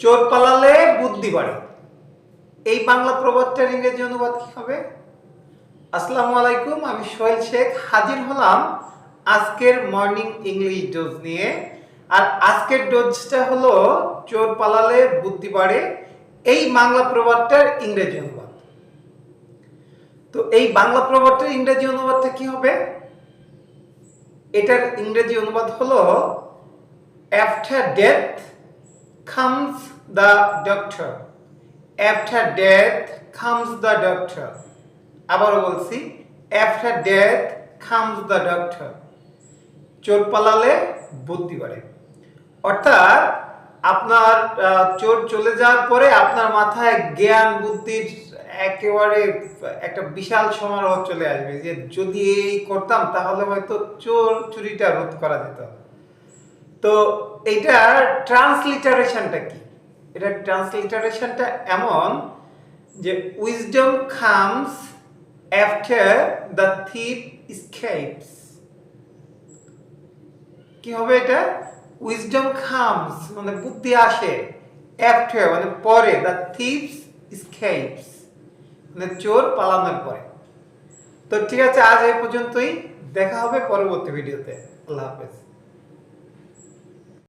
চোর পালালে বুদ্ধি বাড়ে। এই বাংলা প্রবাদটার ইংরেজি অনুবাদ কি হবে? আসসালামু আলাইকুম, আমি সোহেল শেখ, হাজির হলাম আজকের মর্নিং ইংলিশ ডোজ নিয়ে। আর আজকের ডোজটা হলো, চোর পালালে বুদ্ধি বাড়ে, এই বাংলা প্রবাদটার ইংরেজি অনুবাদ। তো এই বাংলা প্রবাদটার ইংরেজি অনুবাদটা কি হবে? এটার ইংরেজি অনুবাদ হলো after death comes the doctor. After death comes the doctor. আবারও বলছি, after death comes the doctor. চোর পালালে বুদ্ধি বাড়ে। অর্থাৎ আপনার চোর চলে যাওয়ার পরে আপনার মাথায় জ্ঞান, বুদ্ধির একেবারে একটা বিশাল সমারোহ চলে আসবে যে যদি এই করতাম তাহলে হয়তো চোর চুরিটা রোধ করা যেত। তো এইটার ট্রান্সলিটারেশনটা কি? এটা ট্রান্সলিটারেশনটা এমন যে wisdom comes after the thief escapes কি হবে এটা? উইজডম খামস মানে বুদ্ধি আসে আফটার মানে পরে দ্য থিপস স্কেপস মানে চোর পালানোর পরে। তো ঠিক আছে, আজ এই পর্যন্তই, দেখা হবে পরবর্তী ভিডিওতে আল্লাহ হাফেজ।